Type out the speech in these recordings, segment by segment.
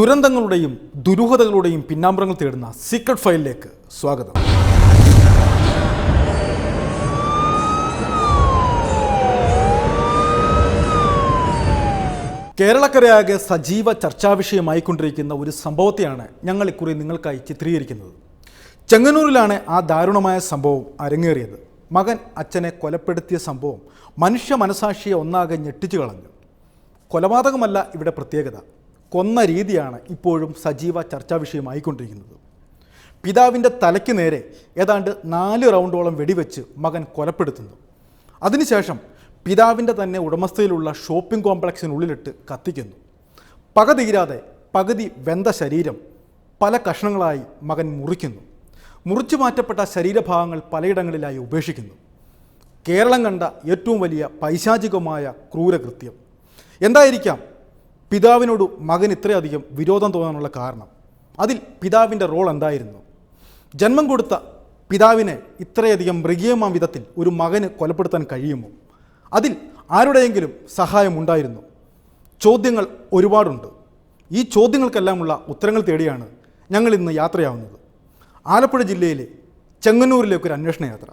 ദുരന്തങ്ങളുടെയും ദുരൂഹതകളുടെയും പിന്നാമ്പുറങ്ങൾ തേടുന്ന സീക്രട്ട് ഫയലിലേക്ക് സ്വാഗതം. കേരളക്കരയാകെ സജീവ ചർച്ചാവിഷയമായിക്കൊണ്ടിരിക്കുന്ന ഒരു സംഭവത്തെയാണ് ഞങ്ങൾ ഇക്കുറി നിങ്ങൾക്കായി ചിത്രീകരിക്കുന്നത്. ചെങ്ങന്നൂരിലാണ് ആ ദാരുണമായ സംഭവം അരങ്ങേറിയത്. മകൻ അച്ഛനെ കൊലപ്പെടുത്തിയ സംഭവം മനുഷ്യ മനസാക്ഷിയെ ഒന്നാകെ ഞെട്ടിച്ചു കളഞ്ഞു. കൊലപാതകമല്ല ഇവിടെ പ്രത്യേകത. കൊന്ന രീതിയാണ് ഇപ്പോഴും സജീവ ചർച്ചാ വിഷയമായിക്കൊണ്ടിരിക്കുന്നത്. പിതാവിന്റെ തലയ്ക്ക് നേരെ ഏതാണ്ട് നാല് റൗണ്ടോളം വെടിവെച്ച് മകൻ കൊലപ്പെടുത്തുന്നു. അതിനുശേഷം പിതാവിന്റെ തന്നെ ഉടമസ്ഥയിലുള്ള ഷോപ്പിംഗ് കോംപ്ലക്സിനുള്ളിലിട്ട് കത്തിക്കുന്നു. പക പകുതി വെന്ത ശരീരം പല കഷ്ണങ്ങളായി മകൻ മുറിക്കുന്നു. മുറിച്ചു മാറ്റപ്പെട്ട ശരീരഭാഗങ്ങൾ പലയിടങ്ങളിലായി ഉപേക്ഷിക്കുന്നു. കേരളം കണ്ട ഏറ്റവും വലിയ പൈശാചികമായ ക്രൂരകൃത്യം. എന്തായിരിക്കാം പിതാവിനോട് മകൻ ഇത്രയധികം വിരോധം തോന്നാനുള്ള കാരണം. അതിൽ പിതാവിന്റെ റോൾ എന്തായിരുന്നു? ജന്മം കൊടുത്ത പിതാവിനെ ഇത്രയധികം മൃഗീയമാം വിധത്തിൽ ഒരു മകന് കൊലപ്പെടുത്താൻ കഴിയുമോ? അതിൽ ആരുടെയെങ്കിലും സഹായം ഉണ്ടായിരുന്നു? ചോദ്യങ്ങൾ ഒരുപാടുണ്ട്. ഈ ചോദ്യങ്ങൾക്കെല്ലാമുള്ള ഉത്തരങ്ങൾ തേടിയാണ് ഞങ്ങൾ ഇന്ന് യാത്രയാവുന്നത്. ആലപ്പുഴ ജില്ലയിലെ ചെങ്ങന്നൂരിലേക്കൊരു അന്വേഷണ യാത്ര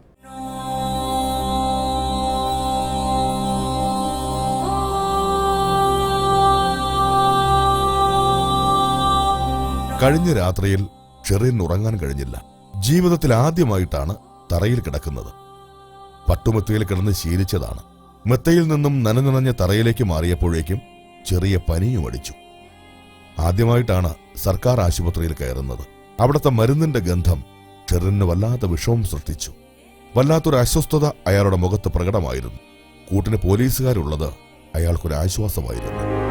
കഴിഞ്ഞ രാത്രിയിൽ ഷെറിൻ ഉറങ്ങാൻ കഴിഞ്ഞില്ല. ജീവിതത്തിൽ ആദ്യമായിട്ടാണ് തറയിൽ കിടക്കുന്നത്. പട്ടുമെത്തയിൽ കിടന്ന് ശീലിച്ചതാണ്. മെത്തയിൽ നിന്നും നനനിറഞ്ഞ തറയിലേക്ക് മാറിയപ്പോഴേക്കും ചെറിയ പനിയും അടിച്ചു. ആദ്യമായിട്ടാണ് സർക്കാർ ആശുപത്രിയിൽ കയറുന്നത്. അവിടുത്തെ മരുന്നിന്റെ ഗന്ധം ഷെറിന് വല്ലാത്ത വിഷമം സൃഷ്ടിച്ചു. വല്ലാത്തൊരു അസ്വസ്ഥത അയാളുടെ മുഖത്ത് പ്രകടമായിരുന്നു. കൂട്ടിന് പോലീസുകാരുള്ളത് അയാൾക്കൊരു ആശ്വാസമായിരുന്നു.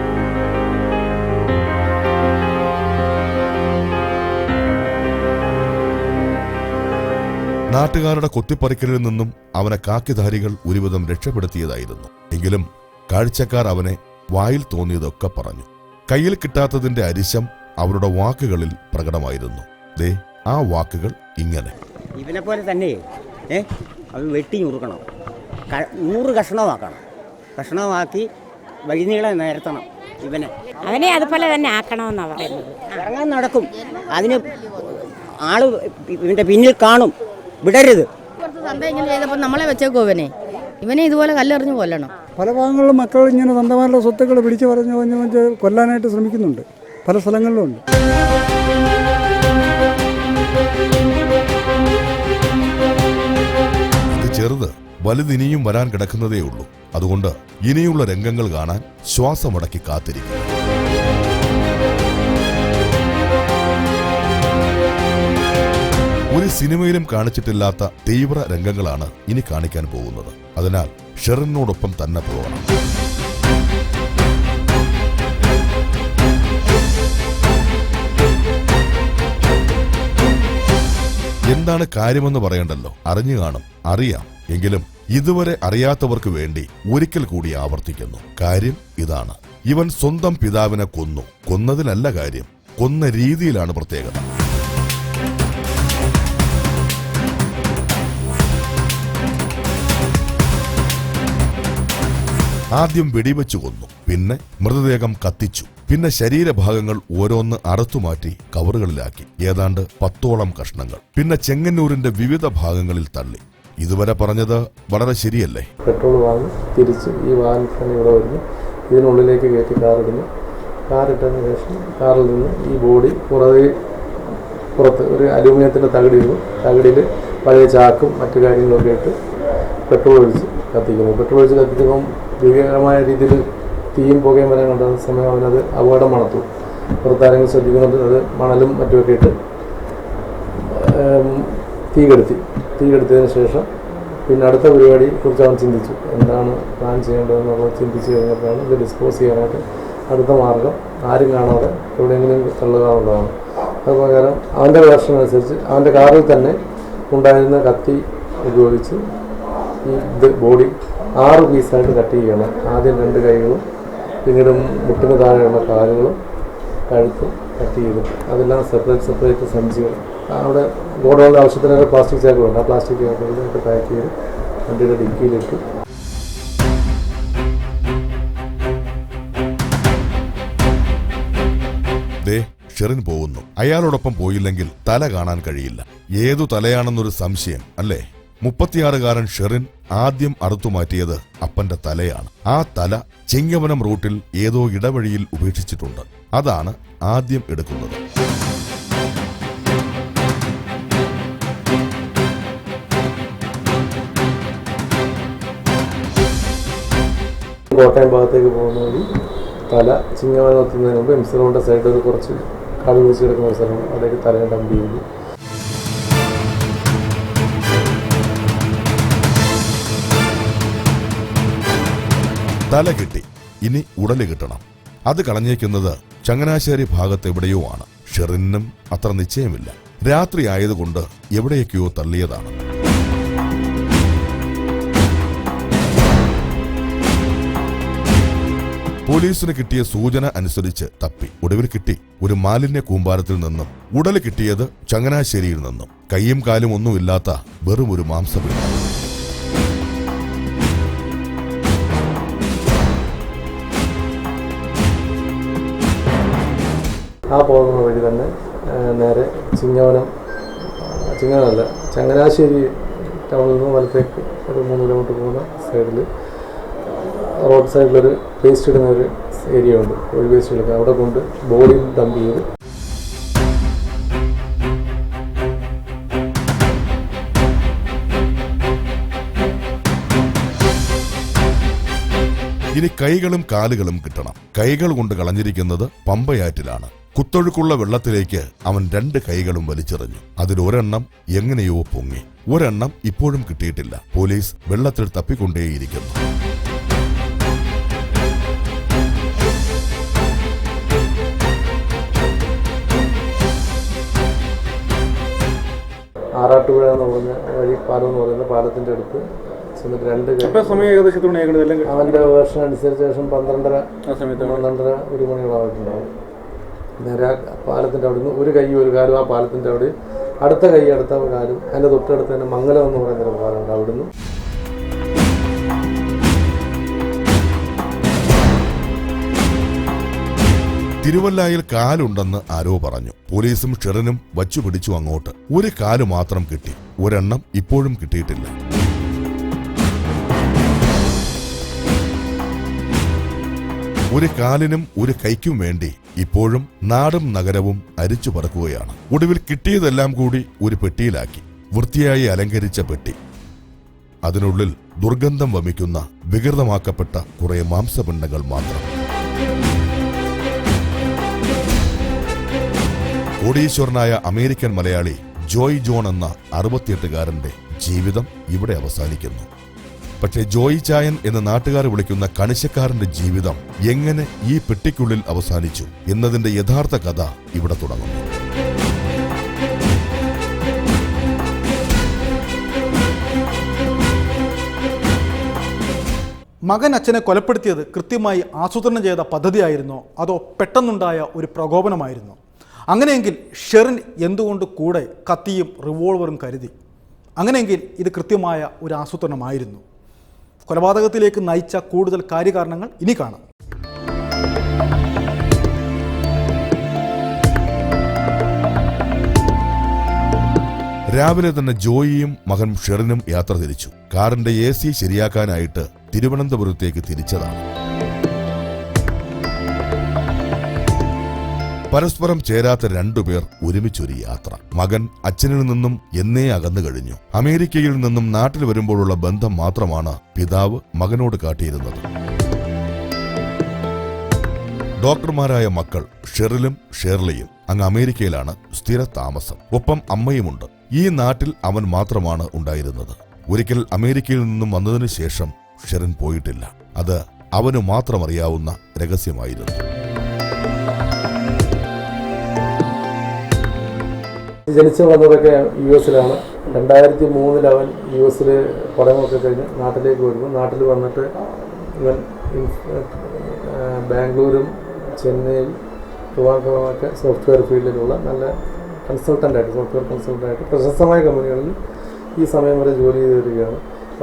നാട്ടുകാരുടെ കൊത്തിപ്പറിക്കലിൽ നിന്നും അവനെ കാക്കിധാരികൾ ഒരുവിധം രക്ഷപ്പെടുത്തിയതായിരുന്നു. എങ്കിലും കാഴ്ചക്കാർ അവനെ വായിൽ തോന്നിയതൊക്കെ പറഞ്ഞു. കയ്യിൽ കിട്ടാത്തതിന്റെ അരിശം അവരുടെ വാക്കുകളിൽ പ്രകടമായിരുന്നു. ദേ ആ വാക്കുകൾ ഇങ്ങനെ. ഇവനെ പോലെ തന്നെ ഏ അവൻ വെട്ടി ഞുറുക്കണം. നൂറ് കഷ്ണമാക്കണം. കഷ്ണമാക്കി വഴിനീളെ നിരത്തണം ഇവനെ. അവനെ അതുപോലെ തന്നെ ആക്കണമെന്നാണ് പറയുന്നത്. ഇറങ്ങാൻ നടക്കും. അതിന് ആൾ ഇവന്റെ പിന്നിൽ കാണും. വിടരുത്. കുറച്ച് സന്ത ഇങ്ങനെ ചെയ്തപ്പോൾ നമ്മളെ വെച്ചേക്കോ ഇവനെ? ഇവനെ ഇതുപോലെ കല്ലെറിഞ്ഞ് കൊല്ലണം. പല ഭാഗങ്ങളിലും മക്കൾ ഇങ്ങനെ തന്തമാരുടെ സ്വത്തുക്കൾ പിടിച്ചു പറഞ്ഞു പറഞ്ഞു കൊല്ലാനായിട്ട് ശ്രമിക്കുന്നുണ്ട്. പല സ്ഥലങ്ങളിലും ഉണ്ട്. ഇത് ചെറുത് വലുതിനിയും വരാൻ കിടക്കുന്നതേ ഉള്ളൂ. അതുകൊണ്ട് ഇനിയുള്ള രംഗങ്ങൾ കാണാൻ ശ്വാസമടക്കി കാത്തിരിക്കും ഒരു സിനിമയിലും കാണിച്ചിട്ടില്ലാത്ത തീവ്ര രംഗങ്ങളാണ് ഇനി കാണിക്കാൻ പോകുന്നത്. അതിനാൽ ഷെറിനോടൊപ്പം തന്നെ പോകണം. എന്താണ് കാര്യമെന്ന് പറയണ്ടല്ലോ? അറിഞ്ഞു കാണും. അറിയാം. എങ്കിലും ഇതുവരെ അറിയാത്തവർക്ക് വേണ്ടി ഒരിക്കൽ കൂടി ആവർത്തിക്കുന്നു. കാര്യം ഇതാണ്. ഇവൻ സ്വന്തം പിതാവിനെ കൊന്നു. കൊന്നതിലല്ല കാര്യം. കൊന്ന രീതിയിലാണ് പ്രത്യേകത. ആദ്യം വെടിവെച്ചു കൊന്നു പിന്നെ മൃതദേഹം കത്തിച്ചു പിന്നെ ശരീരഭാഗങ്ങൾ ഓരോന്ന് അറുത്തുമാറ്റി കവറുകളിലാക്കി ഏതാണ്ട് പത്തോളം കഷ്ണങ്ങൾ. പിന്നെ ചെങ്ങന്നൂരിന്റെ വിവിധ ഭാഗങ്ങളിൽ തള്ളി. ഇതുവരെ പറഞ്ഞത് വളരെ ശരിയല്ലേ? പെട്രോൾ വാങ്ങി തിരിച്ച് ഈ വാഹനത്തിന് ഇവിടെ വരുന്നു. ഇതിനുള്ളിലേക്ക് കയറ്റി കാറിടുന്നു കാറിട്ടതിന് ശേഷം കാറിൽ നിന്ന് ഈ ബോഡി പുറകെ പുറത്ത് ഒരു അലൂമിനിയത്തിന്റെ തകിടി ഇടുന്നു. തകിടിൽ പഴയ ചാക്കും മറ്റു കാര്യങ്ങളൊക്കെ ഇട്ട് പെട്രോൾ ഒഴിച്ച് കത്തിക്കുന്നു. പെട്രോൾ ഒഴിച്ച് കത്തിക്കുമ്പം ഭീകരമായ രീതിയിൽ തീയും പുകയും വരാൻ ഉണ്ടാകുന്ന സമയം അവനത് അപകടം മണത്തു. പുറത്താരെങ്കിലും ശ്രദ്ധിക്കുന്നുണ്ട്. അത് മണലും മറ്റുമൊക്കെ ഇട്ട് തീ കെടുത്തി തീ കെടുത്തിയതിന് ശേഷം പിന്നെ അടുത്ത പരിപാടി കുറിച്ച് അവൻ ചിന്തിച്ചു. എന്താണ് പ്ലാൻ ചെയ്യേണ്ടതെന്നുള്ളത് ചിന്തിച്ച് കഴിഞ്ഞപ്പോഴാണ് ഇത് ഡിസ്പോസ് ചെയ്യാനായിട്ട് അടുത്ത മാർഗം ആരും കാണാതെ എവിടെയെങ്കിലും തള്ളുക എന്നുള്ളതാണ് അത് പ്രകാരം അവന്റെ വേർഷൻ അനുസരിച്ച് അവന്റെ കാറിൽ തന്നെ ഉണ്ടായിരുന്ന കത്തി ഉപയോഗിച്ച് ഈ ബോഡി ആറ് പീസായിട്ട് കട്ട് ചെയ്യണം. ആദ്യം രണ്ട് കൈകളും പിന്നീട് മുട്ടിന് താഴെയുള്ള കാലുകളും കഴുത്തും കട്ട് ചെയ്തു അതെല്ലാം സെപ്പറേറ്റ് സെപ്പറേറ്റ് സഞ്ചികൾ. അവിടെ ഗോഡൗണിന്റെ ആവശ്യത്തിനൊക്കെ പ്ലാസ്റ്റിക് ചാക്കുകളുണ്ട് ആ പ്ലാസ്റ്റിക് ചാക്കുകളിലൊക്കെ പാക്ക് ചെയ്ത് വണ്ടിയുടെ ഡിക്കിയിലിട്ട് ദേ ഷെറിൻ പോകുന്നു. അയാളോടൊപ്പം പോയില്ലെങ്കിൽ തല കാണാൻ കഴിയില്ല. ഏതു തലയാണെന്നൊരു സംശയം അല്ലേ? മുപ്പത്തിയാറുകാരൻ ഷെറിൻ ആദ്യം അറുത്തുമാറ്റിയത് അപ്പന്റെ തലയാണ്. ആ തല ചിങ്ങവനം റൂട്ടിൽ ഏതോ ഇടവഴിയിൽ ഉപേക്ഷിച്ചിട്ടുണ്ട്. അതാണ് ആദ്യം എടുക്കുന്നത്. കോട്ടയം ഭാഗത്തേക്ക് പോകുന്ന വഴി തല ചിങ്ങവനം എത്തുന്നതിന് മുമ്പ് എം സി റോഡിന്റെ സൈഡിൽ കുറച്ച് കാട് പിടിച്ച് കിടക്കുന്ന ഒരു സ്ഥലം അതിലേക്ക് തലയെ ഡംപ് ചെയ്തു തല കിട്ടി. ഇനി ഉടൽ കിട്ടണം. അത് കളഞ്ഞേക്കുന്നത് ചങ്ങനാശ്ശേരി ഭാഗത്ത് എവിടെയോ ആണ്. ഷെറിനും അത്ര നിശ്ചയമില്ല. രാത്രി ആയതുകൊണ്ട് എവിടെയൊക്കെയോ തള്ളിയതാണ്. പോലീസിന് കിട്ടിയ സൂചന അനുസരിച്ച് തപ്പി. ഒടുവിൽ കിട്ടി ഒരു മാലിന്യ കൂമ്പാരത്തിൽ നിന്നും. ഉടൽ കിട്ടിയത് ചങ്ങനാശ്ശേരിയിൽ നിന്നും. കൈയും കാലും ഒന്നുമില്ലാത്ത വെറും ഒരു മാംസപിണ്ഡം ആ പോകുന്ന വഴി തന്നെ നേരെ ചിങ്ങവനം ചിങ്ങവനമല്ല ചങ്ങനാശ്ശേരി ടൗണിൽ നിന്ന് വലത്തേക്ക് ഒരു മൂന്ന് കിലോമീറ്റർ പോകുന്ന സൈഡിൽ റോഡ് സൈഡിലൊരു വേസ്റ്റ് ഇടുന്ന ഒരു ഏരിയ ഉണ്ട് ഒരു വേസ്റ്റ് എടുക്കുക അവിടെ കൊണ്ട് ബോഡിയിൽ ഡംപ് ചെയ്ത് ഇനി കൈകളും കാലുകളും കിട്ടണം. കൈകൾ കൊണ്ട് കളഞ്ഞിരിക്കുന്നത് പമ്പയാറ്റിലാണ്. കുത്തൊഴുക്കുള്ള വെള്ളത്തിലേക്ക് അവൻ രണ്ട് കൈകളും വലിച്ചെറിഞ്ഞു. അതിൽ ഒരെണ്ണം എങ്ങനെയോ പൊങ്ങി. ഒരെണ്ണം ഇപ്പോഴും കിട്ടിയിട്ടില്ല. പോലീസ് വെള്ളത്തിൽ തപ്പിക്കൊണ്ടേയിരിക്കുന്നു. ആറാട്ടുപുഴ എന്ന് പറഞ്ഞ വഴി പാലം എന്ന് പറയുന്ന പാലത്തിന്റെ അടുത്ത് ചെന്നിട്ട് രണ്ട് കൈ- സമയം ഏകദേശം അവന്റെ വേർഷൻ അനുസരിച്ച് ശേഷം പന്ത്രണ്ടര പന്ത്രണ്ടര ഒരു മണിയോളായിട്ടുണ്ടാവും നേരെ പാലത്തിന്റെ അവിടെ നിന്ന് ഒരു കൈ ഒരു കാലും ആ പാലത്തിന്റെ അവിടെ. അടുത്ത കൈ അടുത്ത കാലും. അതിന്റെ തൊട്ടടുത്ത് തന്നെ മംഗലം എന്ന് പറയുന്ന ഒരു പാലമുണ്ട് അവിടുന്ന്. തിരുവല്ലായിൽ കാലുണ്ടെന്ന് ആരോ പറഞ്ഞു. പോലീസും ഷെറിനും വച്ചു പിടിച്ചു അങ്ങോട്ട്. ഒരു കാലു മാത്രം കിട്ടി. ഒരെണ്ണം ഇപ്പോഴും കിട്ടിയിട്ടില്ല. ഒരു കാലിനും ഒരു കൈക്കും വേണ്ടി ഇപ്പോഴും നാടും നഗരവും അരിച്ചു പറക്കുകയാണ്. ഒടുവിൽ കിട്ടിയതെല്ലാം കൂടി ഒരു പെട്ടിയിലാക്കി വൃത്തിയായി അലങ്കരിച്ച പെട്ടി. അതിനുള്ളിൽ ദുർഗന്ധം വമിക്കുന്ന വികൃതമാക്കപ്പെട്ട കുറെ മാംസപിണ്ഡങ്ങൾ മാത്രം. കോടീശ്വരനായ അമേരിക്കൻ മലയാളി ജോയ് ജോൺ എന്ന അറുപത്തിയെട്ടുകാരന്റെ ജീവിതം ഇവിടെ അവസാനിക്കുന്നു. പക്ഷേ ജോയ് ചായൻ എന്ന് നാട്ടുകാർ വിളിക്കുന്ന കണിശക്കാരന്റെ ജീവിതം എങ്ങനെ ഈ പെട്ടിക്കുള്ളിൽ അവസാനിച്ചു എന്നതിന്റെ യഥാർത്ഥ കഥ ഇവിടെ തുടങ്ങുന്നു. മകൻ അച്ഛനെ കൊലപ്പെടുത്തിയത് കൃത്യമായി ആസൂത്രണം ചെയ്ത പദ്ധതിയായിരുന്നോ. അതോ പെട്ടെന്നുണ്ടായ ഒരു പ്രകോപനമായിരുന്നോ. അങ്ങനെയെങ്കിൽ ഷെറിൻ എന്തുകൊണ്ട് കൂടെ കത്തിയും റിവോൾവറും കരുതി? അങ്ങനെയെങ്കിൽ ഇത് കൃത്യമായ ഒരു ആസൂത്രണമായിരുന്നു. കൊലപാതകത്തിലേക്ക് നയിച്ച കൂടുതൽ കാര്യകാരണങ്ങൾ ഇനി കാണാം. രാവിലെ തന്നെ ജോയിയും മകൻ ഷെറിനും യാത്ര തിരിച്ചു. കാറിന്റെ എ സി ശരിയാക്കാനായിട്ട് തിരുവനന്തപുരത്തേക്ക് തിരിച്ചതാണ്. പരസ്പരം ചേരാത്ത രണ്ടുപേർ ഒരുമിച്ചൊരു യാത്ര. മകൻ അച്ഛനിൽ നിന്നും എന്നേ അകന്നു കഴിഞ്ഞു. അമേരിക്കയിൽ നിന്നും നാട്ടിൽ വരുമ്പോഴുള്ള ബന്ധം മാത്രമാണ് പിതാവ് മകനോട് കാട്ടിയിരുന്നത്. ഡോക്ടർമാരായ മക്കൾ ഷെറിലും ഷേർലിയും അങ്ങ് അമേരിക്കയിലാണ് സ്ഥിര താമസം. ഒപ്പം അമ്മയുമുണ്ട്. ഈ നാട്ടിൽ അവൻ മാത്രമാണ് ഉണ്ടായിരുന്നത്. ഒരിക്കൽ അമേരിക്കയിൽ നിന്നും വന്നതിനു ശേഷം ഷെറിൻ പോയിട്ടില്ല. അത് അവനു മാത്രം അറിയാവുന്ന രഹസ്യമായിരുന്നു. ജനിച്ചു വളർന്നതൊക്കെ യു എസിലാണ്. രണ്ടായിരത്തി മൂന്നിൽ അവൻ യു എസിൽ പഠനമൊക്കെ കഴിഞ്ഞ് നാട്ടിലേക്ക് വരുന്നു. നാട്ടിൽ വന്നിട്ട് ഇവൻ ബാംഗ്ലൂരും ചെന്നൈ ട്രിവാൻഡ്രമൊക്കെ സോഫ്റ്റ്വെയർ ഫീൽഡിലുള്ള നല്ല കൺസൾട്ടന്റായിട്ട് സോഫ്റ്റ്വെയർ കൺസൾട്ടന്റായിട്ട് പ്രശസ്തമായ കമ്പനികളിൽ ഈ സമയം വരെ ജോലി ചെയ്ത് വരികയാണ്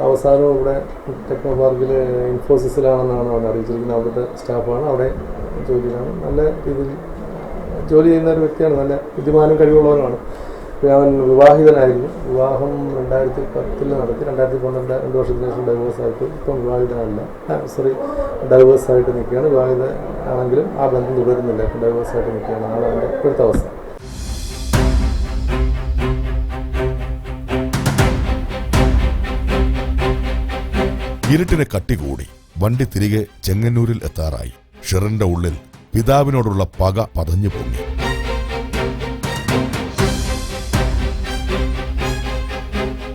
അവസാനം ഇവിടെ ടെക്നോ പാർക്കിൽ ഇൻഫോസിസിലാണെന്നാണ് അവൻ അറിയിച്ചിരിക്കുന്നത്. അവിടുത്തെ സ്റ്റാഫാണ് അവിടെ ജോലിയിലാണ്. നല്ല രീതിയിൽ ജോലി ചെയ്യുന്ന ഒരു വ്യക്തിയാണ്. നല്ല ബുദ്ധിമാനും കഴിവുള്ളവനാണ് അവൻ വിവാഹിതനായിരുന്നു. വിവാഹം രണ്ടായിരത്തി പത്തിൽ നടത്തി. രണ്ടായിരത്തി പന്ത്രണ്ട് രണ്ട് വർഷത്തിന് ശേഷം ഡൈവേഴ്സ് ആയിട്ട് ഇപ്പം വിവാഹിതനല്ല. സോറി ഡൈവേഴ്സ് ആയിട്ട് നിൽക്കുകയാണ്. വിവാഹിത ആണെങ്കിലും ആ ബന്ധം തുടരുന്നില്ല. ഇപ്പം ഡൈവേഴ്സ് ആയിട്ട് നിൽക്കുകയാണ്. അതാണ് അവന്റെ ഇപ്പോഴത്തെ അവസ്ഥ. ഇരുട്ടിന് കട്ടികൂടി വണ്ടി തിരികെ ചെങ്ങന്നൂരിൽ എത്താറായി. ഷെറിന്റെ ഉള്ളിൽ പിതാവിനോടുള്ള പക പതഞ്ഞു പൊങ്ങി.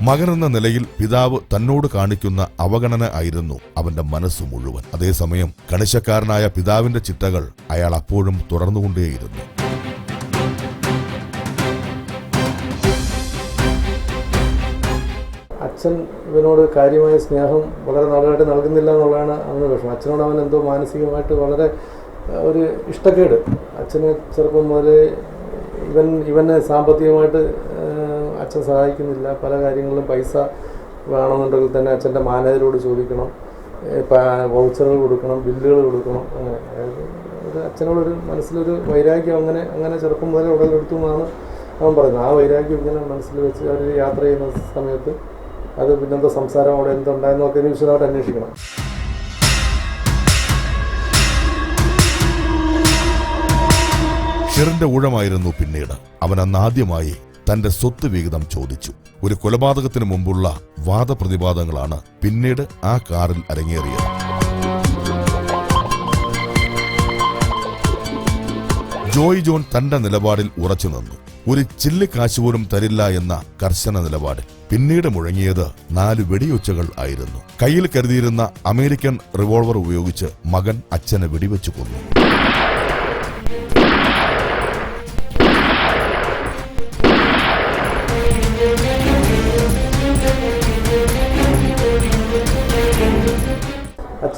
മകനെന്ന നിലയിൽ പിതാവ് തന്നോട് കാണിക്കുന്ന അവഗണന ആയിരുന്നു അവന്റെ മനസ്സ് മുഴുവൻ. അതേസമയം കണിശക്കാരനായ പിതാവിന്റെ ചിട്ടകൾ അയാൾ അപ്പോഴും തുടർന്നുകൊണ്ടേയിരുന്നു. അച്ഛൻ ഇവനോട് കാര്യമായ സ്നേഹം വളരെ നാളുകളായിട്ട് നൽകുന്നില്ല എന്നുള്ളതാണ് അവന് വിഷമം. അച്ഛനോട് അവൻ എന്തോ മാനസികമായിട്ട് വളരെ ഒരു ഇഷ്ടക്കേട്. അച്ഛന് ചെറുപ്പം മുതൽ ഇവൻ ഇവനെ സാമ്പത്തികമായിട്ട് അച്ഛൻ സഹായിക്കുന്നില്ല. പല കാര്യങ്ങളിലും പൈസ വേണമെന്നുണ്ടെങ്കിൽ തന്നെ അച്ഛന്റെ മാനേജരോട് ചോദിക്കണം. വൗച്ചറുകൾ കൊടുക്കണം ബില്ലുകൾ കൊടുക്കണം. അങ്ങനെ. അതായത് ഒരു അച്ഛനോടൊരു മനസ്സിലൊരു വൈരാഗ്യം അങ്ങനെ അങ്ങനെ ചെറുപ്പം മുതലേ ഉടലെടുത്തു എന്നാണ് അവൻ പറയുന്നത്. ആ വൈരാഗ്യം ഇങ്ങനെ മനസ്സിൽ വെച്ച് അവർ യാത്ര ചെയ്യുന്ന സമയത്ത് അത് പിന്നെന്തോ സംസാരം അവിടെ എന്തുണ്ടായെന്നൊക്കെ ഒക്കെ വിശദമായിട്ട് അന്വേഷിക്കണം. ഷെറിന്റെ ഊഴമായിരുന്നു പിന്നീട്. അവൻ അന്നാദ്യമായി തന്റെ സ്വത്ത് വിഹിതം ചോദിച്ചു. ഒരു കൊലപാതകത്തിന് മുമ്പുള്ള വാദപ്രതിവാദങ്ങളാണ് പിന്നീട് ആ കാറിൽ അരങ്ങേറിയത്. ജോയ് ജോൺ തന്റെ നിലപാടിൽ ഉറച്ചു നിന്നു. ഒരു ചില്ല് കാശ് പോലും തരില്ല എന്ന കർശന നിലപാട്. പിന്നീട് മുഴങ്ങിയത് നാല് വെടിയൊച്ചകൾ ആയിരുന്നു. കയ്യിൽ കരുതിയിരുന്ന അമേരിക്കൻ റിവോൾവർ ഉപയോഗിച്ച് മകൻ അച്ഛനെ വെടിവെച്ചു കൊന്നു.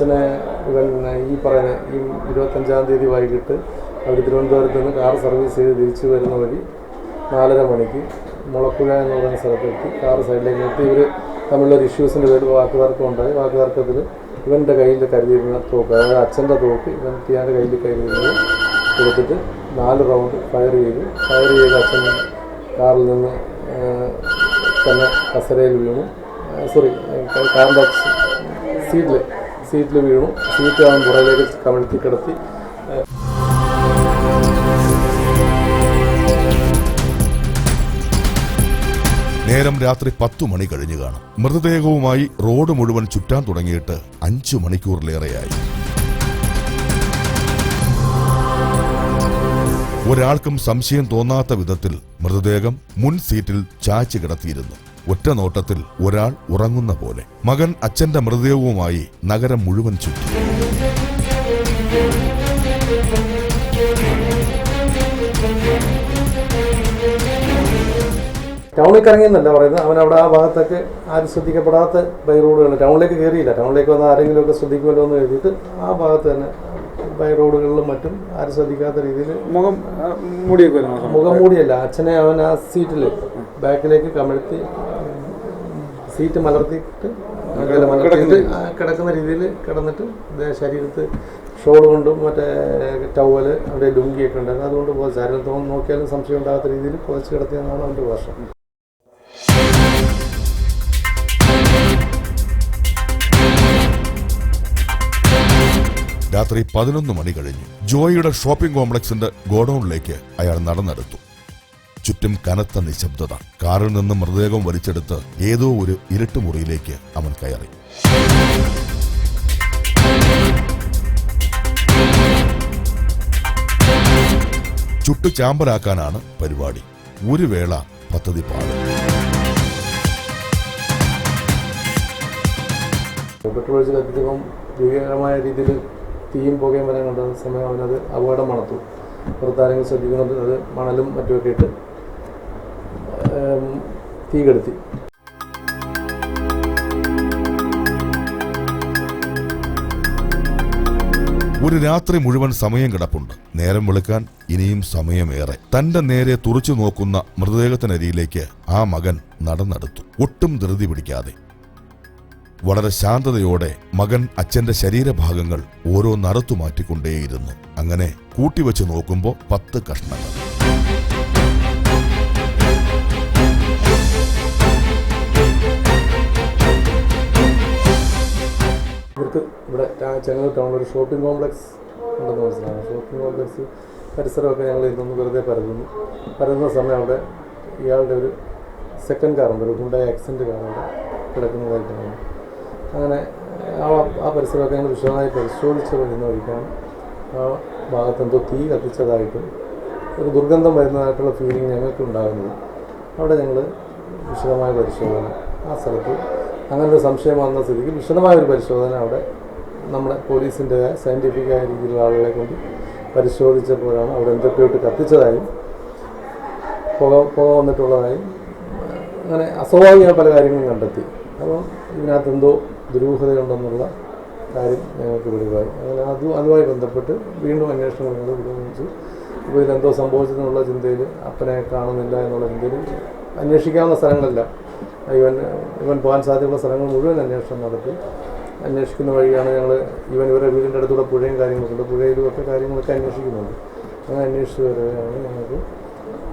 അച്ഛനെ പിന്നെ ഈ പറയുന്ന ഈ ഇരുപത്തഞ്ചാം തീയതി വൈകിട്ട് അവർ തിരുവനന്തപുരത്ത് നിന്ന് കാർ സർവീസ് ചെയ്ത് തിരിച്ചു വരുന്ന വഴി നാലര മണിക്ക് മുളപ്പുഴ എന്ന് പറയുന്ന സ്ഥലത്തെത്തി. കാർ സൈഡിലേക്ക് എത്തി ഇവർ തമ്മിലൊരു ഇഷ്യൂസിന്റെ പേരിൽ വാക്കുതർക്കം ഉണ്ടായി. വാക്കുതർക്കത്തിൽ ഇവന്റെ കയ്യിൽ കരുതിയിരുന്ന തോക്ക് അതായത് അച്ഛന്റെ തോക്ക് ഇവൻ തിയാന്റെ കയ്യിൽ കരുതിയിരുന്നത് കൊടുത്തിട്ട് നാല് റൗണ്ട് ഫയർ ചെയ്തു. ഫയർ ചെയ്ത് അച്ഛൻ കാറിൽ നിന്ന് തന്നെ കസരയിൽ വീണു. സോറി കാറിന്റെ സീറ്റിൽ സീറ്റിൽ വീണു സീറ്റ് അവൻ പുറകിലേക്ക് കമഴ്ത്തി കിടത്തി. നേരം രാത്രി പത്തു മണി കഴിഞ്ഞു കാണും. മൃതദേഹവുമായി റോഡ് മുഴുവൻ ചുറ്റാൻ തുടങ്ങിയിട്ട് അഞ്ചു മണിക്കൂറിലേറെയായി. ഒരാൾക്കും സംശയം തോന്നാത്ത വിധത്തിൽ മൃതദേഹം മുൻ സീറ്റിൽ ചാച്ചു കിടത്തിയിരുന്നു. ഒറ്റ നോട്ടത്തിൽ ഒരാൾ ഉറങ്ങുന്ന പോലെ. മകൻ അച്ഛന്റെ മൃതദേഹവുമായി നഗരം മുഴുവൻ ചുറ്റി. ടൗണിൽ ഇറങ്ങിയെന്നല്ല പറയുന്നത്. അവൻ അവിടെ ആ ഭാഗത്തൊക്കെ ആരും ശ്രദ്ധിക്കപ്പെടാത്ത ബൈ റോഡുകൾ ടൗണിലേക്ക് കയറിയില്ല. ടൗണിലേക്ക് വന്ന ആരെങ്കിലുമൊക്കെ ശ്രദ്ധിക്കുമല്ലോ എന്ന് എഴുതിയിട്ട് ആ ഭാഗത്ത് തന്നെ ബൈ റോഡുകളിലും മറ്റും ആരും ശ്രദ്ധിക്കാത്ത രീതിയിൽ മുഖം മുഖം മൂടിയല്ല. അച്ഛനെ അവൻ ആ സീറ്റിൽ ബാക്കിലേക്ക് കമഴ്ത്തി സീറ്റ് മലർത്തിയിട്ട് കിടക്കുന്ന. രീതിയിൽ കിടന്നിട്ട് ദേ ശരീരത്ത് ഷോൾ കൊണ്ടും മറ്റേ ടവൽ അവിടെ ലുങ്കിയൊക്കെ ഉണ്ടായിരുന്നു. അതുകൊണ്ട് പോയി തോന്നുന്നു നോക്കിയാലും സംശയം ഉണ്ടാകാത്ത രീതിയിൽ കുറച്ച് കിടത്തിയെന്നാണ് അവന്റെ വർഷം രാത്രി പതിനൊന്ന് മണി കഴിഞ്ഞു ജോയിയുടെ ഷോപ്പിംഗ് കോംപ്ലക്സിന്റെ ഗോഡൌണിലേക്ക് അയാൾ നടന്നെടുത്തു. ചുറ്റും കനത്ത നിശബ്ദത. കാറിൽ നിന്ന് മൃതദേഹം വലിച്ചെടുത്ത് ഏതോ ഒരു ഇരുട്ട് മുറിയിലേക്ക് അവൻ കയറി. ചുട്ടു ചാമ്പലാക്കാനാണ് പരിപാടി. ഒരു വേള പദ്ധതി പാടും. പെട്രോൾ കത്തിച്ചപ്പം ഭീകരമായ രീതിയിൽ തീയും പുകയും വരാൻ കണ്ട സമയം അവനത് അപകടം മണത്തു പുറത്താരെങ്കിലും ശ്രദ്ധിക്കുന്നുണ്ട്. അത് മണലും മറ്റുമൊക്കെ ഇട്ട് തീ കെടുത്തി. ഒരു രാത്രി മുഴുവൻ സമയം കിടപ്പുണ്ട്. നേരം വെളുക്കാൻ ഇനിയും സമയമേറെ. തന്റെ നേരെ തുറച്ചു നോക്കുന്ന മൃതദേഹത്തിനരിയിലേക്ക് ആ മകൻ നടന്നെടുത്തു. ഒട്ടും ധൃതി പിടിക്കാതെ. വളരെ ശാന്തതയോടെ മകൻ അച്ഛന്റെ ശരീരഭാഗങ്ങൾ ഓരോ നറുത്തു മാറ്റിക്കൊണ്ടേയിരുന്നു. അങ്ങനെ കൂട്ടിവെച്ച് നോക്കുമ്പോൾ പത്ത് കഷ്ണങ്ങൾ. ഇവിടെ ചെങ്ങൂർ ടൗണിൽ ഒരു ഷോപ്പിംഗ് കോംപ്ലക്സ് ഉണ്ടെന്ന് മനസ്സിലാകും ഷോപ്പിംഗ് കോംപ്ലക്സ് പരിസരമൊക്കെ ഞങ്ങൾ ഇരുന്നൊന്ന് വെറുതെ പരതുന്നു. പരതുന്ന സമയം അവിടെ ഇയാളുടെ ഒരു സെക്കൻഡ് കാറുണ്ട് ഒരു ഹുണ്ടായ ആക്സിഡന്റ് അവിടെ കിടക്കുന്നതായിട്ട് അങ്ങനെ ആ ആ പരിസരമൊക്കെ ഞങ്ങൾ വിശദമായി പരിശോധിച്ച് വരുന്ന വഴിക്കാണ് ആ ഭാഗത്ത് എന്തോ തീ കത്തിച്ചതായിട്ടും ഒരു ദുർഗന്ധം വരുന്നതായിട്ടുള്ള ഫീലിംഗ് ഞങ്ങൾക്ക് ഉണ്ടാകുന്നത്. അവിടെ ഞങ്ങൾ വിശദമായ പരിശോധന ആ സ്ഥലത്ത് അങ്ങനെ ഒരു സംശയം വന്ന സ്ഥിതിക്ക് വിശദമായ ഒരു പരിശോധന അവിടെ നമ്മുടെ പോലീസിന്റെ സയന്റിഫിക്കായ രീതിയിലുള്ള ആളുകളെ കൊണ്ട് പരിശോധിച്ചപ്പോഴാണ് അവിടെ എന്തൊക്കെയോട്ട് കത്തിച്ചതായും പുക പുക വന്നിട്ടുള്ളതായും അങ്ങനെ അസ്വാഭാവികമായ പല കാര്യങ്ങളും കണ്ടെത്തി. അപ്പോൾ ഇതിനകത്ത് എന്തോ ദുരൂഹതയുണ്ടെന്നുള്ള കാര്യം ഞങ്ങൾക്ക് വെളിവായി അങ്ങനെ അത് അതുമായി ബന്ധപ്പെട്ട് വീണ്ടും അന്വേഷണം ഞങ്ങൾ പുരോഗമിച്ചു ഇപ്പോൾ ഇതെന്തോ സംഭവിച്ചതെന്നുള്ള ചിന്തയിൽ അപ്പനെ കാണുന്നില്ല എന്നുള്ള ചിന്തയിൽ അന്വേഷിക്കാവുന്ന സ്ഥലങ്ങളല്ല. ഇവൻ ഇവൻ പോകാൻ സാധ്യതയുള്ള സ്ഥലങ്ങൾ മുഴുവൻ അന്വേഷണം നടത്തി. അന്വേഷിക്കുന്ന വഴിയാണ് ഞങ്ങൾ ഇവൻ ഇവരുടെ വീടിന്റെ അടുത്തൂടെ പുഴയും കാര്യങ്ങളൊക്കെ പുഴയിലും ഒക്കെ കാര്യങ്ങളൊക്കെ അന്വേഷിക്കുന്നുണ്ട്. അങ്ങനെ അന്വേഷിച്ച് വരികയാണ് ഞങ്ങൾക്ക്.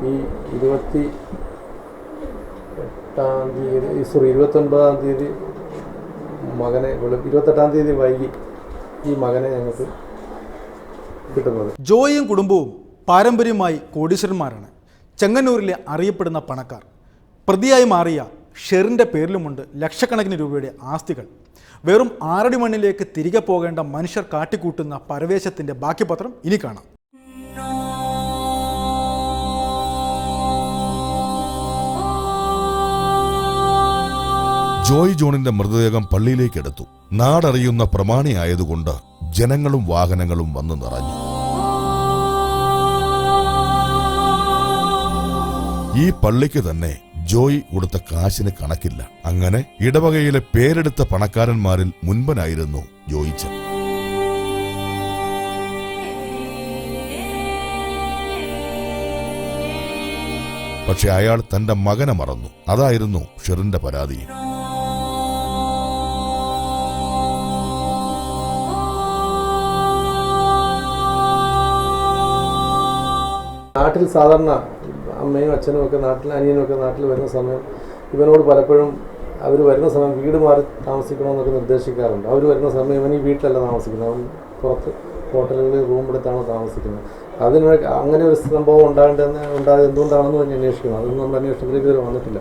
ഈ ഇരുപത്തി എട്ടാം തീയതി സോറി ഇരുപത്തൊൻപതാം തീയതി മകനെ ഇരുപത്തെട്ടാം തീയതി വൈകി ഈ മകനെ ഞങ്ങൾക്ക് കിട്ടുന്നത്. ജോയിയും കുടുംബവും പാരമ്പര്യമായി കോടീശ്വരന്മാരാണ്. ചെങ്ങന്നൂരിലെ അറിയപ്പെടുന്ന പണക്കാർ. പ്രതിയായി മാറിയ ഷെറിന്റെ പേരിലുമുണ്ട് ലക്ഷക്കണക്കിന് രൂപയുടെ ആസ്തികൾ. വെറും ആറടി മണ്ണിലേക്ക് തിരികെ പോകേണ്ട മനുഷ്യർ കാട്ടിക്കൂട്ടുന്ന പരവേശത്തിന്റെ ബാക്കി പത്രം ഇനി കാണാം. ജോയ് ജോണിന്റെ മൃതദേഹം പള്ളിയിലേക്ക് എടുത്തു. നാടറിയുന്ന പ്രമാണിയായതുകൊണ്ട് ജനങ്ങളും വാഹനങ്ങളും വന്നു നിറഞ്ഞു. ഈ പള്ളിക്ക് തന്നെ ജോയ് കൊടുത്ത കാശിന് കണക്കില്ല. അങ്ങനെ ഇടവകയിലെ പേരെടുത്ത പണക്കാരന്മാരിൽ മുൻപനായിരുന്നു ജോയിച്ചൻ. പക്ഷെ അയാൾ തന്റെ മകനെ മറന്നു. അതായിരുന്നു ഷെറിന്റെ പരാതി. നാട്ടിൽ സാധാരണ അമ്മയും അച്ഛനും ഒക്കെ നാട്ടിൽ അനിയനും ഒക്കെ നാട്ടിൽ വരുന്ന സമയം ഇവനോട് പലപ്പോഴും അവർ വരുന്ന സമയം വീട് മാറി താമസിക്കണമെന്നൊക്കെ നിർദ്ദേശിക്കാറുണ്ട്. അവർ വരുന്ന സമയം ഇവൻ ഈ വീട്ടിലല്ല താമസിക്കുന്നത്. അവൻ പുറത്ത് ഹോട്ടലുകളിൽ റൂം എടുത്താണ് താമസിക്കുന്നത്. അതിന് അങ്ങനെ ഒരു സംഭവം ഉണ്ടാകേണ്ടതെന്ന് ഉണ്ടായത് എന്തുകൊണ്ടാണെന്ന് തന്നെ അന്വേഷിക്കണം. അതൊന്നും നമ്മുടെ അന്വേഷണത്തിലേക്ക് വന്നിട്ടില്ല.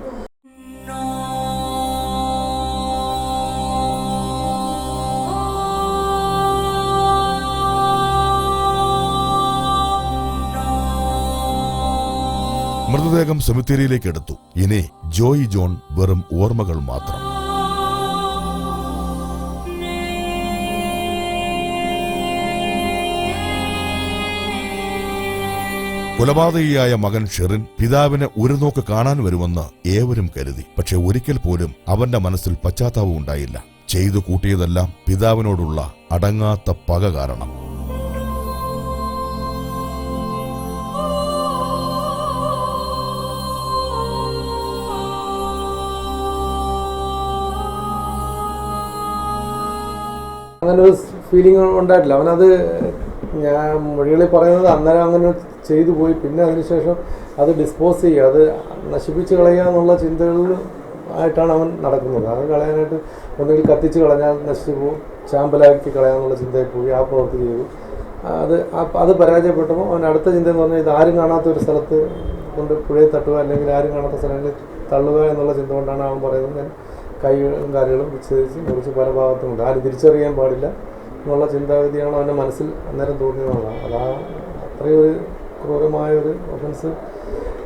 മൃതദേഹം സെമിത്തേരിയിലേക്ക് എടുത്തു. ഇനി ജോയി ജോൺ വെറും ഓർമ്മകൾ മാത്രം. കൊലപാതകിയായ മകൻ ഷെറിൻ പിതാവിനെ ഒരു നോക്ക് കാണാൻ വരുമെന്ന് ഏവരും കരുതി. പക്ഷെ ഒരിക്കൽ പോലും അവന്റെ മനസ്സിൽ പശ്ചാത്താപം ഉണ്ടായില്ല. ചെയ്തു കൂട്ടിയതെല്ലാം പിതാവിനോടുള്ള അടങ്ങാത്ത പക കാരണം. അങ്ങനെ ഒരു ഫീലിംഗ് ഉണ്ടായിട്ടില്ല. അവനത് ഞാൻ മൊഴികളിൽ പറയുന്നത് അന്നേരം അങ്ങനെ ചെയ്തു പോയി. പിന്നെ അതിനുശേഷം അത് ഡിസ്പോസ് ചെയ്യുക അത് നശിപ്പിച്ച് കളയുക എന്നുള്ള ചിന്തകളിൽ ആയിട്ടാണ് അവൻ നടക്കുന്നത്. അത് കളയാനായിട്ട് ഒന്നുകിൽ കത്തിച്ച് കളഞ്ഞാൽ നശിച്ചു പോകും ചാമ്പലാക്കി കളയാനുള്ള ചിന്തയിൽ പോയി ആ പ്രവൃത്തി ചെയ്തു. അത് അത് പരാജയപ്പെട്ടപ്പോൾ അവൻ അടുത്ത ചിന്ത എന്ന് പറഞ്ഞാൽ ഇത് ആരും കാണാത്ത ഒരു സ്ഥലത്ത് കൊണ്ട് പുഴയിൽ തട്ടുക അല്ലെങ്കിൽ ആരും കാണാത്ത സ്ഥലങ്ങളിൽ തള്ളുക എന്നുള്ള ചിന്ത കൊണ്ടാണ് അവൻ പറയുന്നത്. ഞാൻ കൈകളും കാലുകളും വിച്ഛേദിച്ച് മുറിച്ച് പല ഭാഗത്തുമുണ്ട് ആരും തിരിച്ചറിയാൻ പാടില്ല എന്നുള്ള ചിന്താഗതിയാണ് അവന്റെ മനസ്സിൽ അന്നേരം തോന്നിയതാണ്. അതാ അത്രയും ഒരു ക്രൂരമായ ഒരു ഒഫൻസ്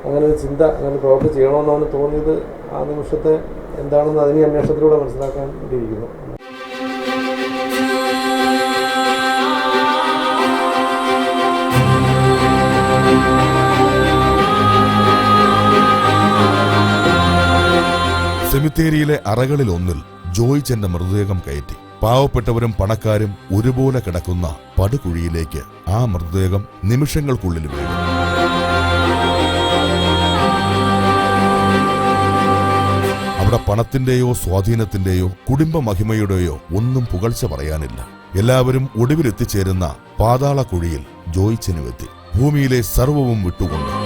അങ്ങനെ ഒരു ചിന്ത അങ്ങനെ പ്രവർത്തി ചെയ്യണമെന്നവന് തോന്നിയത് ആ നിമിഷത്തെ എന്താണെന്ന് അതിനെ അന്വേഷണത്തിലൂടെ മനസ്സിലാക്കാൻ ഇരിക്കുന്നു സെമിത്തേരിയിലെ അറകളിൽ ഒന്നിൽ ജോയിച്ചന്റെ മൃതദേഹം കയറ്റി. പാവപ്പെട്ടവരും പണക്കാരും ഒരുപോലെ കിടക്കുന്ന പടുകുഴിയിലേക്ക് ആ മൃതദേഹം നിമിഷങ്ങൾക്കുള്ളിൽ വീണു. അവിടെ പണത്തിന്റെയോ സ്വാധീനത്തിന്റെയോ കുടുംബ മഹിമയുടെയോ ഒന്നും പുകഴ്ച പറയാനില്ല. എല്ലാവരും ഒടുവിലെത്തിച്ചേരുന്ന പാതാളക്കുഴിയിൽ ജോയിച്ചനുവെത്തി ഭൂമിയിലെ സർവവും വിട്ടുകൊണ്ട്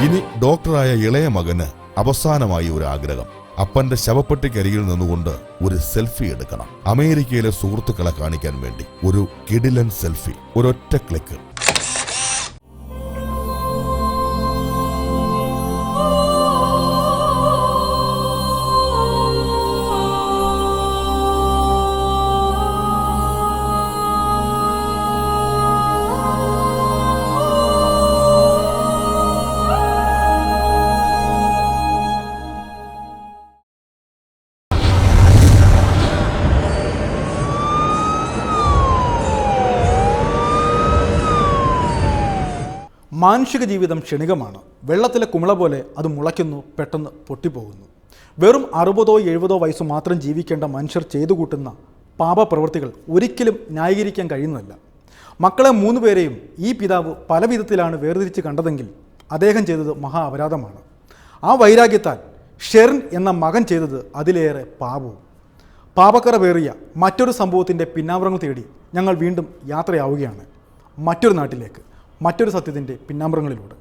ഇനി ഡോക്ടറായ ഇളയ മകന് അവസാനമായി ഒരു ആഗ്രഹം. അപ്പന്റെ ശവപ്പെട്ടിക്കരികിൽ നിന്നുകൊണ്ട് ഒരു സെൽഫി എടുക്കണം. അമേരിക്കയിലെ സുഹൃത്തുക്കളെ കാണിക്കാൻ വേണ്ടി ഒരു കിഡിലൻ സെൽഫി ഒരൊറ്റ ക്ലിക്ക്. മാനുഷിക ജീവിതം ക്ഷണികമാണ്. വെള്ളത്തിലെ കുമിള പോലെ അത് മുളയ്ക്കുന്നു പെട്ടെന്ന് പൊട്ടിപ്പോകുന്നു. വെറും അറുപതോ എഴുപതോ വയസ്സ് മാത്രം ജീവിക്കേണ്ട മനുഷ്യർ ചെയ്തു കൂട്ടുന്ന പാപപ്രവൃത്തികൾ ഒരിക്കലും ന്യായീകരിക്കാൻ കഴിയുന്നതല്ല. മക്കളെ മൂന്ന് പേരെയും ഈ പിതാവ് പല വിധത്തിലാണ് വേർതിരിച്ച് കണ്ടതെങ്കിൽ അദ്ദേഹം ചെയ്തത് മഹാ അപരാധമാണ്. ആ വൈരാഗ്യത്താൽ ഷെറിൻ എന്ന മകൻ ചെയ്തത് അതിലേറെ പാപവും. പാപക്കറ പേറിയ മറ്റൊരു സംഭവത്തിന്റെ പിന്നാമ്പുറങ്ങൾ തേടി ഞങ്ങൾ വീണ്ടും യാത്രയാവുകയാണ്. മറ്റൊരു നാട്ടിലേക്ക്. മറ്റൊരു സത്യത്തിന്റെ പിന്നാമ്പുറങ്ങളിലൂടെ.